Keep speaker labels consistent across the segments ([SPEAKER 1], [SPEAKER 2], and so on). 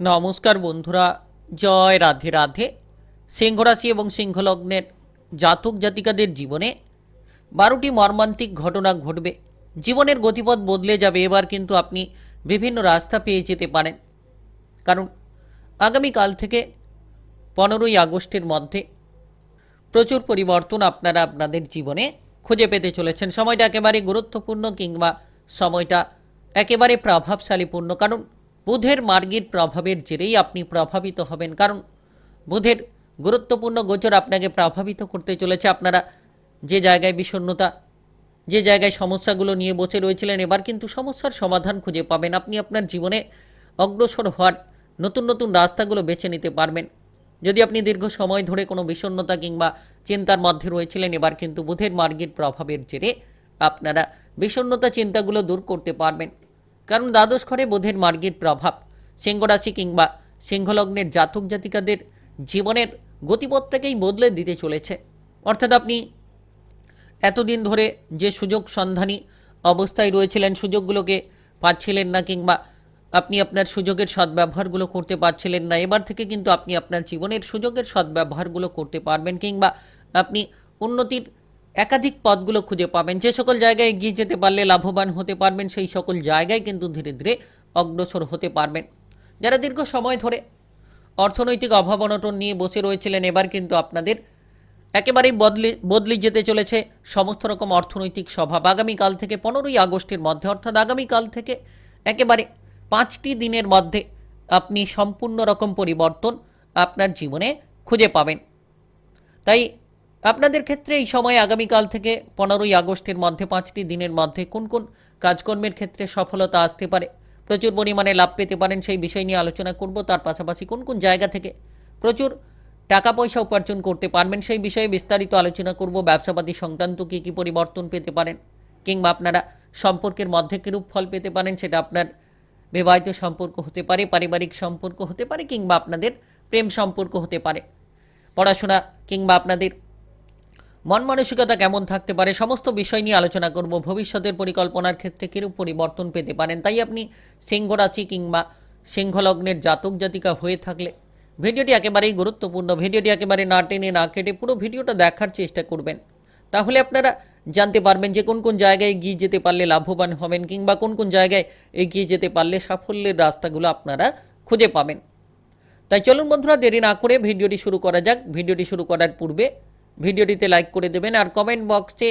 [SPEAKER 1] নমস্কার বন্ধুরা, জয় রাধে রাধে। সিংহরাশি এবং সিংহলগ্নের জাতক জাতিকাদের জীবনে বারোটি মর্মান্তিক ঘটনা ঘটবে। জীবনের গতিপথ বদলে যাবে, এবার কিন্তু আপনি বিভিন্ন রাস্তা পেয়ে যেতে পারেন। কারণ আগামীকাল থেকে পনেরোই আগস্টের মধ্যে প্রচুর পরিবর্তন আপনারা আপনাদের জীবনে খুঁজে পেতে চলেছেন। সময়টা একেবারে গুরুত্বপূর্ণ কিংবা সময়টা একেবারে প্রভাবশালীপূর্ণ। কারণ বুধের মার্গের প্রভাবের জেরেই আপনি প্রভাবিত হবেন। কারণ বুধের গুরুত্বপূর্ণ গোচর আপনাকে প্রভাবিত করতে চলেছে। আপনারা যে জায়গায় বিষণ্ণতা, যে জায়গায় সমস্যাগুলো নিয়ে বসে রয়েছিলেন, এবার কিন্তু সমস্যার সমাধান খুঁজে পাবেন। আপনি আপনার জীবনে অগ্রসর হওয়ার নতুন নতুন রাস্তাগুলো বেছে নিতে পারবেন। যদি আপনি দীর্ঘ সময় ধরে কোনো বিষণ্ণতা কিংবা চিন্তার মধ্যে রয়েছিলেন, এবার কিন্তু বুধের মার্গের প্রভাবের জেরে আপনারা বিষণ্ণতা চিন্তাগুলো দূর করতে পারবেন। কারণ দ্বাদশ ঘরে বোধের মার্গের প্রভাব। সিংহরাশি কিংবা সিংহলগ্নের জাতক জাতিকাদের জীবনের গতিপথটাকেই বদলে দিতে চলেছে। অর্থাৎ আপনি এতদিন ধরে যে সুযোগ সন্ধানী অবস্থায় রয়েছিলেন, সুযোগগুলোকে পাচ্ছিলেন না কিংবা আপনি আপনার সুযোগের সদ্ব্যবহারগুলো করতে পারছিলেন না, এবার থেকে কিন্তু আপনি আপনার জীবনের সুযোগের সদ্ব্যবহারগুলো করতে পারবেন কিংবা আপনি উন্নতির একাধিক পথগুলো খুঁজে পাবেন। যে সকল জায়গায় এগিয়ে যেতে পারলে লাভবান হতে পারবেন, সেই সকল জায়গায় কিন্তু ধীরে ধীরে অগ্রসর হতে পারবেন। যারা দীর্ঘ সময় ধরে অর্থনৈতিক অভাব অনটন নিয়ে বসে রয়েছিলেন, এবার কিন্তু আপনাদের একেবারেই বদলে বদলে যেতে চলেছে সমস্ত রকম অর্থনৈতিক স্বভাব। আগামীকাল থেকে পনেরোই আগস্টের মধ্যে, অর্থাৎ আগামীকাল থেকে একেবারে পাঁচটি দিনের মধ্যে আপনি সম্পূর্ণ রকম পরিবর্তন আপনার জীবনে খুঁজে পাবেন। তাই আপনাদের ক্ষেত্রে এই সময় আগামীকাল থেকে পনেরোই আগস্টের মধ্যে, পাঁচটি দিনের মধ্যে কোন কোন কাজকর্মের ক্ষেত্রে সফলতা আসতে পারে? প্রচুর পরিমাণে লাভ পেতে পারেন, সেই বিষয় নিয়ে আলোচনা করব। তার পাশাপাশি কোন কোন জায়গা থেকে প্রচুর টাকা পয়সা উপার্জন করতে পারবেন, সেই বিষয়ে বিস্তারিত আলোচনা করব। ব্যবসাপাতি সংক্রান্ত কী কী পরিবর্তন পেতে পারেন, কিংবা আপনারা সম্পর্কের মধ্যে কীরূপ ফল পেতে পারেন, সেটা আপনার বিবাহিত সম্পর্ক হতে পারে, পারিবারিক সম্পর্ক হতে পারে, কিংবা আপনাদের প্রেম সম্পর্ক হতে পারে। পড়াশোনা, কিংবা আপনাদের মন মানসিকতা কেমন থাকতে পারে? সমস্ত বিষয় নিয়ে আলোচনা করব। ভবিষ্যতের পরিকল্পনার ক্ষেত্রে কিরূপ পরিবর্তন পেতে পারেন? তাই আপনি সিংহ রাশি কিংবা সিংহলগ্নের জাতক জাতিকা হয়ে থাকলে ভিডিওটি একেবারেই গুরুত্বপূর্ণ। ভিডিওটি একেবারে না টেনে না কেটে পুরো ভিডিওটা দেখার চেষ্টা করবেন। তাহলে আপনারা জানতে পারবেন যে কোন কোন জায়গায় এগিয়ে যেতে পারলে লাভবান হবেন কিংবা কোন কোন জায়গায় এগিয়ে যেতে পারলে সাফল্যের রাস্তাগুলো আপনারা খুঁজে পাবেন। তাই চলুন বন্ধুরা, দেরি না করে ভিডিওটি শুরু করা যাক। ভিডিওটি শুরু করার পূর্বে ভিডিওটিতে লাইক করে দেবেন আর কমেন্ট বক্সে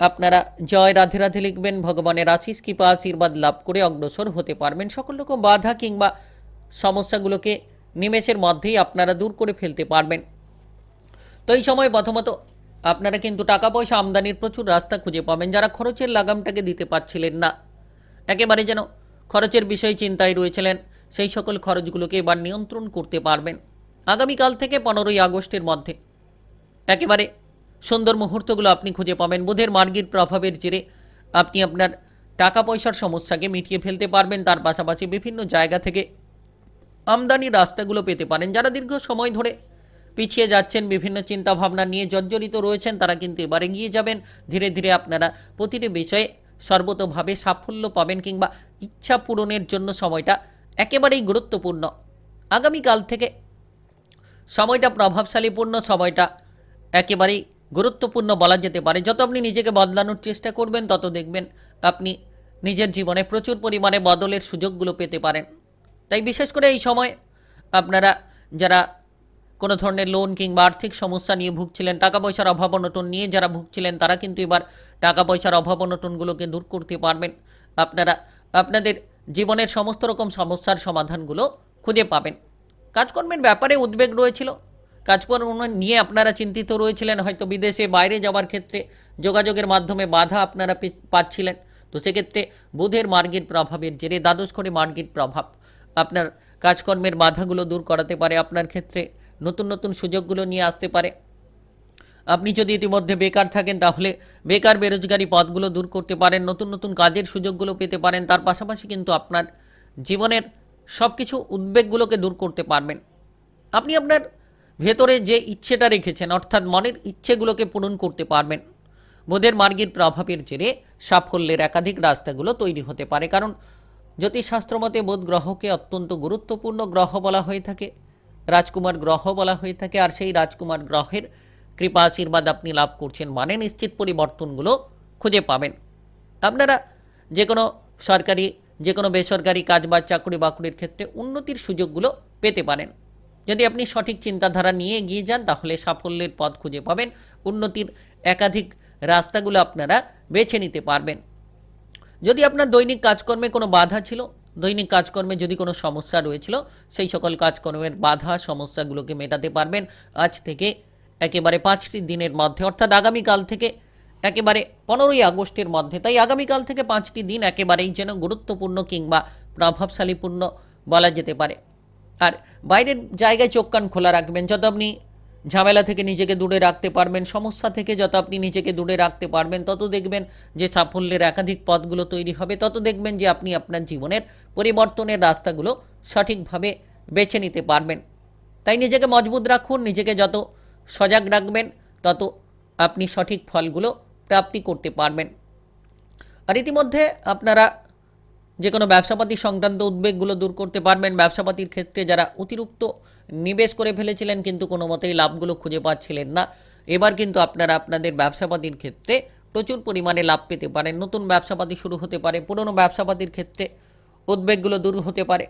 [SPEAKER 1] আপনারা জয় রাধে রাধে লিখবেন, ভগবানের আশিস কৃপা, আশীর্বাদ লাভ করে অগ্রসর হতে পারবেন। সকল রকম বাধা কিংবা সমস্যাগুলোকে নিমেষের মধ্যেই আপনারা দূর করে ফেলতে পারবেন। তো এই সময় প্রথমত আপনারা কিন্তু টাকা পয়সা আমদানির প্রচুর রাস্তা খুঁজে পাবেন, যারা খরচের লাগামটাকে দিতে পারছিলেন না। একেবারে যেন খরচের বিষয়ে চিন্তায় রয়েছিলেন, সেই সকল খরচগুলোকে এবার নিয়ন্ত্রণ করতে পারবেন। আগামীকাল থেকে পনেরোই আগস্টের মধ্যে একেবারে সুন্দর মুহূর্তগুলো আপনি খুঁজে পাবেন। বুধের মার্গীর প্রভাবের জেরে আপনি আপনার টাকা পয়সার সমস্যাকে মিটিয়ে ফেলতে পারবেন। তার পাশাপাশি বিভিন্ন জায়গা থেকে আমদানি রাস্তাগুলো পেতে পারেন। যারা দীর্ঘ সময় ধরে পিছিয়ে যাচ্ছেন, বিভিন্ন চিন্তা ভাবনা নিয়ে জর্জরিত রয়েছেন, তারা কিন্তু এবারে গিয়ে যাবেন। ধীরে ধীরে আপনারা প্রতিটি বিষয়ে সর্বতোভাবে সাফল্য পাবেন কিংবা ইচ্ছা পূরণের জন্য সময়টা একেবারেই গুরুত্বপূর্ণ। আগামীকাল থেকে সময়টা প্রভাবশালীপূর্ণ, সময়টা একেবারেই গুরুত্বপূর্ণ বলা যেতে পারে। যত আপনি নিজেকে বদলানোর চেষ্টা করবেন, তত দেখবেন আপনি নিজের জীবনে প্রচুর পরিমাণে বদলের সুযোগগুলো পেতে পারেন। তাই বিশেষ করে এই সময় আপনারা যারা কোনো ধরনের লোন কিংবা আর্থিক সমস্যা নিয়ে ভুগছিলেন টাকা পয়সার অভাব অনটন নিয়ে যারা ভুগছিলেন, তারা কিন্তু এবার টাকা পয়সার অভাব অনটনগুলোকে দূর করতে পারবেন। আপনারা আপনাদের জীবনের সমস্ত রকম সমস্যার সমাধানগুলো খুঁজে পাবেন। কাজকর্মের ব্যাপারে উদ্বেগ রয়েছিল। কাজকর্ম নিয়ে আপনারা চিন্তিত রয়েছিলেন, হয়তো বিদেশে বাইরে যাওয়ার ক্ষেত্রে যোগাযোগের মাধ্যমে বাধা আপনারা পাচ্ছিলেন। তো সেক্ষেত্রে বুধের মার্গের প্রভাবের জেরে দ্বাদশ করে মার্গের প্রভাব আপনার কাজকর্মের বাধাগুলো দূর করাতে পারে, আপনার ক্ষেত্রে নতুন নতুন সুযোগগুলো নিয়ে আসতে পারে। আপনি যদি ইতিমধ্যে বেকার থাকেন, তাহলে বেকার বেরোজগারি পথগুলো দূর করতে পারেন, নতুন নতুন কাজের সুযোগগুলো পেতে পারেন, তার পাশাপাশি কিন্তু আপনার জীবনের সব কিছু উদ্বেগগুলোকে দূর করতে পারবেন। আপনি আপনার ভেতরে যে ইচ্ছেটা রেখেছেন, অর্থাৎ মনের ইচ্ছেগুলোকে পূরণ করতে পারবেন, বোধের মার্গের প্রভাবের জেরে সাফল্যের একাধিক রাস্তাগুলো তৈরি হতে পারে। কারণ জ্যোতিষশাস্ত্র মতে বুধ গ্রহকে অত্যন্ত গুরুত্বপূর্ণ গ্রহ বলা হয়ে থাকে, রাজকুমার গ্রহ বলা হয়ে থাকে, আর সেই রাজকুমার গ্রহের কৃপা আশীর্বাদ আপনি লাভ করছেন মানে নিশ্চিত পরিবর্তনগুলো খুঁজে পাবেন। আপনারা যে কোনো সরকারি যে কোনো বেসরকারি কাজ বা চাকরি বাকরির ক্ষেত্রে উন্নতির সুযোগগুলো পেতে পারেন। যদি আপনি সঠিক চিন্তাধারা নিয়ে এগিয়ে যান, তাহলে সাফল্যের পথ খুঁজে পাবেন। উন্নতির একাধিক রাস্তাগুলো আপনারা বেছে নিতে পারবেন। যদি আপনার দৈনিক কাজকর্মে কোনো বাধা ছিল, দৈনিক কাজকর্মে যদি কোনো সমস্যা রয়েছিল, সেই সকল কাজকর্মের বাধা, সমস্যাগুলোকে মেটাতে পারবেন। আজ থেকে একেবারে পাঁচটি দিনের মধ্যে, অর্থাৎ আগামীকাল থেকে একেবারে পনেরোই আগস্টের মধ্যে। তাই আগামীকাল থেকে পাঁচটি দিন একেবারেই যেন গুরুত্বপূর্ণ কিংবা প্রভাবশালীপূর্ণ বলা যেতে পারে। আর বাইরের জায়গায় চোখ কান খোলা রাখবেন, যত আপনি ঝামেলা থেকে নিজেকে দূরে রাখতে পারবেন, সমস্যা থেকে যত আপনি নিজেকে দূরে রাখতে পারবেন, তত দেখবেন যে সাফল্যের একাধিক পথগুলো তৈরি হবে, তত দেখবেন যে আপনি আপনার জীবনের পরিবর্তনের রাস্তাগুলো সঠিকভাবে বেছে নিতে পারবেন। তাই নিজেকে মজবুত রাখুন, নিজেকে যত সজাগ রাখবেন, তত আপনি সঠিক ফলগুলো প্রাপ্তি করতে পারবেন। আর ইতিমধ্যে আপনারা যে কোনো ব্যবসাপাতি সংক্রান্ত উদ্বেগগুলো দূর করতে পারবেন। ব্যবসাপাতির ক্ষেত্রে যারা অতিরিক্ত নিবেশ করে ফেলেছিলেন কিন্তু কোনো মতেই লাভগুলো খুঁজে পাচ্ছিলেন না। এবার কিন্তু আপনারা আপনাদের ব্যবসাপাতির ক্ষেত্রে প্রচুর পরিমাণে লাভ পেতে পারেন। নতুন ব্যবসাপাতি শুরু হতে পারে, পুরনো ব্যবসাপাতির ক্ষেত্রে উদ্বেগগুলো দূর হতে পারে।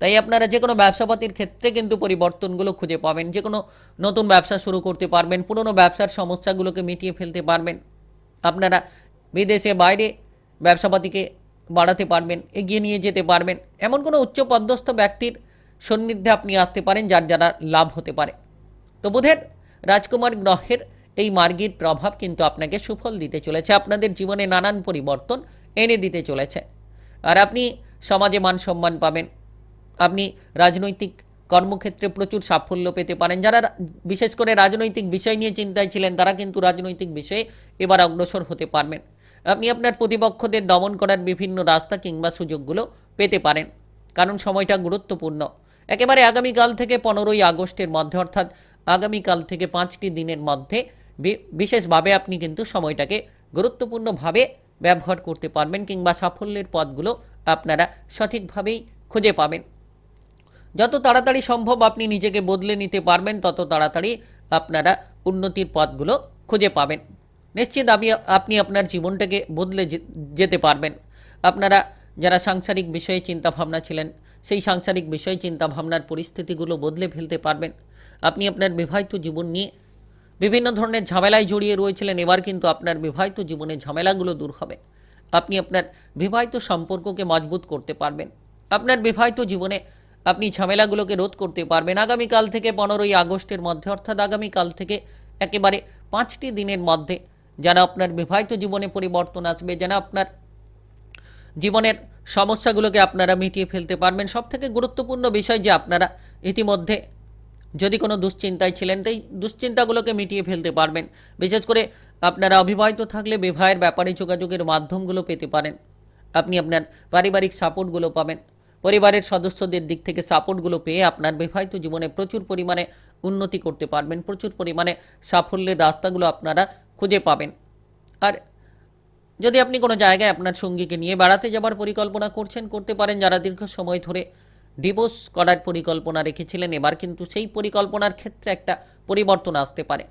[SPEAKER 1] তাই আপনারা যে কোনো ব্যবসাপাতির ক্ষেত্রে কিন্তু পরিবর্তনগুলো খুঁজে পাবেন। যে কোনো নতুন ব্যবসা শুরু করতে পারবেন, পুরনো ব্যবসার সমস্যাগুলোকে মিটিয়ে ফেলতে পারবেন। আপনারা বিদেশে বাইরে ব্যবসাপাতিকে বাড়াতে পারবেন, এগিয়ে নিয়ে যেতে পারবেন। এমন কোনো উচ্চ পদস্থ ব্যক্তির সন্নিধ্যে আপনি আসতে পারেন, যার যারা লাভ হতে পারে। তো বুধের রাজকুমার গ্রহের এই মার্গীর প্রভাব কিন্তু আপনাকে সুফল দিতে চলেছে। আপনাদের জীবনে নানান পরিবর্তন এনে দিতে চলেছে। আর আপনি সমাজে মান সম্মান পাবেন। আপনি রাজনৈতিক কর্মক্ষেত্রে প্রচুর সাফল্য পেতে পারেন। যারা বিশেষ করে রাজনৈতিক বিষয় নিয়ে চিন্তায় ছিলেন, তারা কিন্তু রাজনৈতিক বিষয়ে এবার অগ্রসর হতে পারবেন। আপনি আপনার প্রতিপক্ষদের দমন করার বিভিন্ন রাস্তা কিংবা সুযোগগুলো পেতে পারেন। কারণ সময়টা গুরুত্বপূর্ণ। একেবারে আগামীকাল থেকে পনেরোই আগস্টের মধ্যে, অর্থাৎ আগামীকাল থেকে পাঁচটি দিনের মধ্যে বিশেষভাবে আপনি কিন্তু সময়টাকে গুরুত্বপূর্ণভাবে ব্যবহার করতে পারবেন কিংবা সাফল্যের পথগুলো আপনারা সঠিকভাবেই খুঁজে পাবেন। যত তাড়াতাড়ি সম্ভব আপনি নিজেকে বদলে নিতে পারবেন, তত তাড়াতাড়ি আপনারা উন্নতির পথগুলো খুঁজে পাবেন। নিশ্চিত আপনি আপনি আপনার জীবনটাকে বদলে যেতে পারবেন। আপনারা যারা সাংসারিক বিষয়ে চিন্তাভাবনা ছিলেন, সেই সাংসারিক বিষয়ে চিন্তাভাবনার পরিস্থিতিগুলো বদলে ফেলতে পারবেন। আপনি আপনার বিবাহিত জীবন নিয়ে বিভিন্ন ধরনের ঝামেলায় জড়িয়ে রয়েছিলেন, এবার কিন্তু আপনার বিবাহিত জীবনে ঝামেলাগুলো দূর হবে। আপনি আপনার বিবাহিত সম্পর্ককে মজবুত করতে পারবেন। আপনার বিবাহিত জীবনে আপনি ঝামেলাগুলোকে রোধ করতে পারবেন। আগামীকাল থেকে পনেরোই আগস্টের মধ্যে, অর্থাৎ আগামীকাল থেকে একেবারে পাঁচটি দিনের মধ্যে যারা আপনার বিবাহিত জীবনে পরিবর্তন আসবে, যেন আপনার জীবনের সমস্যাগুলোকে আপনারা মিটিয়ে ফেলতে পারবেন। সব থেকে গুরুত্বপূর্ণ বিষয় যে আপনারা ইতিমধ্যে যদি কোনো দুশ্চিন্তায় ছিলেন, তাই দুশ্চিন্তাগুলোকে মিটিয়ে ফেলতে পারবেন। বিশেষ করে আপনারা অবিবাহিত থাকলে বিবাহের ব্যাপারে যোগাযোগের মাধ্যমগুলো পেতে পারেন। আপনি আপনার পারিবারিক সাপোর্টগুলো পাবেন। পরিবারের সদস্যদের দিক থেকে সাপোর্টগুলো পেয়ে আপনার বিবাহিত জীবনে প্রচুর পরিমাণে উন্নতি করতে পারবেন। প্রচুর পরিমাণে সাফল্যের রাস্তাগুলো আপনারা খুঁজে পাবেন। আর যদি আপনি কোনো জায়গায় আপনার সঙ্গীকে নিয়ে বেড়াতে যাবার পরিকল্পনা করছেন, করতে পারেন। যারা দীর্ঘ সময় ধরে ডিভোর্স করার পরিকল্পনা রেখেছিলেন, এবার কিন্তু সেই পরিকল্পনার ক্ষেত্রে একটা পরিবর্তন আসতে পারে।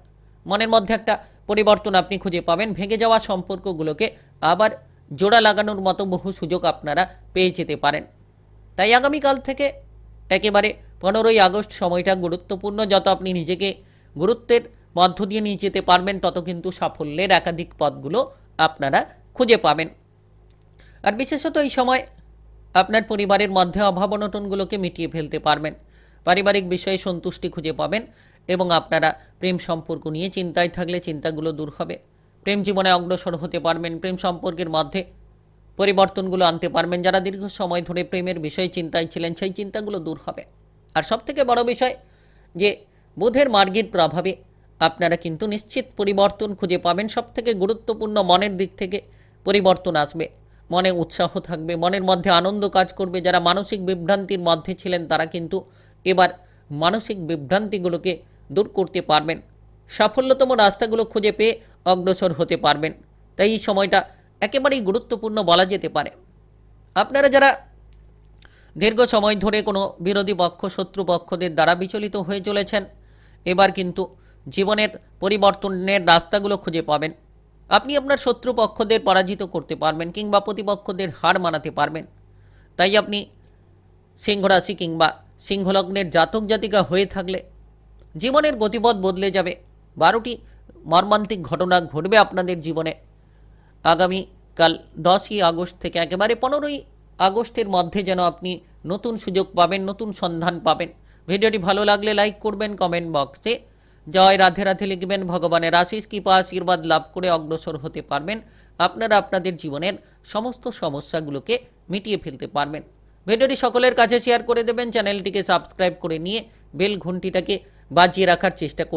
[SPEAKER 1] মনের মধ্যে একটা পরিবর্তন আপনি খুঁজে পাবেন। ভেঙে যাওয়া সম্পর্কগুলোকে আবার জোড়া লাগানোর মতো বহু সুযোগ আপনারা পেয়ে যেতে পারেন। তাই আগামীকাল থেকে একেবারে পনেরোই আগস্ট সময়টা গুরুত্বপূর্ণ। যত আপনি নিজেকে গুরুত্বের মধ্য দিয়ে নিয়ে যেতে পারবেন, তত কিন্তু সাফল্যের একাধিক পথগুলো আপনারা খুঁজে পাবেন। আর বিশেষত এই সময় আপনার পরিবারের মধ্যে অভাব অনটনগুলোকে মিটিয়ে ফেলতে পারবেন। পারিবারিক বিষয়ে সন্তুষ্টি খুঁজে পাবেন এবং আপনারা প্রেম সম্পর্ক নিয়ে চিন্তায় থাকলে চিন্তাগুলো দূর হবে। প্রেম জীবনে অগ্রসর হতে পারবেন, প্রেম সম্পর্কের মধ্যে পরিবর্তনগুলো আনতে পারবেন। যারা দীর্ঘ সময় ধরে প্রেমের বিষয়ে চিন্তায় ছিলেন, সেই চিন্তাগুলো দূর হবে। আর সবথেকে বড় বিষয় যে বুধের মার্গের প্রভাবে আপনারা কিন্তু নিশ্চিত পরিবর্তন খুঁজে পাবেন। সব থেকে গুরুত্বপূর্ণ মনের দিক থেকে পরিবর্তন আসবে। মনে উৎসাহ থাকবে, মনের মধ্যে আনন্দ কাজ করবে। যারা মানসিক বিভ্রান্তির মধ্যে ছিলেন, তারা কিন্তু এবার মানসিক বিভ্রান্তিগুলোকে দূর করতে পারবেন। সাফল্যতম রাস্তাগুলো খুঁজে পেয়ে অগ্রসর হতে পারবেন। তাই এই সময়টা একেবারেই গুরুত্বপূর্ণ বলা যেতে পারে। আপনারা যারা দীর্ঘ সময় ধরে কোনো বিরোধী পক্ষ, শত্রু পক্ষদের দ্বারা বিচলিত হয়ে চলেছেন, এবার কিন্তু জীবনের পরিবর্তনের রাস্তাগুলো খুঁজে পাবেন। আপনি আপনার শত্রুপক্ষদের পরাজিত করতে পারবেন কিংবা প্রতিপক্ষদের হার মানাতে পারবেন। তাই আপনি সিংহ রাশি কিংবা সিংহলগ্নের জাতক জাতিকা হয়ে থাকলে জীবনের গতিপথ বদলে যাবে। বারোটি মর্মান্তিক ঘটনা ঘটবে আপনাদের জীবনে। আগামী কাল দশই আগস্ট থেকে একেবারে পনেরোই আগস্টের মধ্যে যেন আপনি নতুন সুযোগ পাবেন, নতুন সন্ধান পাবেন। ভিডিওটি ভালো লাগলে লাইক করবেন, কমেন্ট বক্সে জয় রাধে রাধে লিখবেন ভগবানের আশিস। কৃপা আশীর্বাদ লাভ করে অগ্রসর হতে পারবেন। আপনারা আপনাদের জীবনের সমস্ত সমস্যাগুলোকে মিটিয়ে ফেলতে পারবেন। ভিডিওটি সকলের কাছে শেয়ার করে দেবেন। চ্যানেলটিকে সাবস্ক্রাইব করে নিয়ে বেল ঘন্টিটাকে বাজিয়ে রাখার চেষ্টা করবেন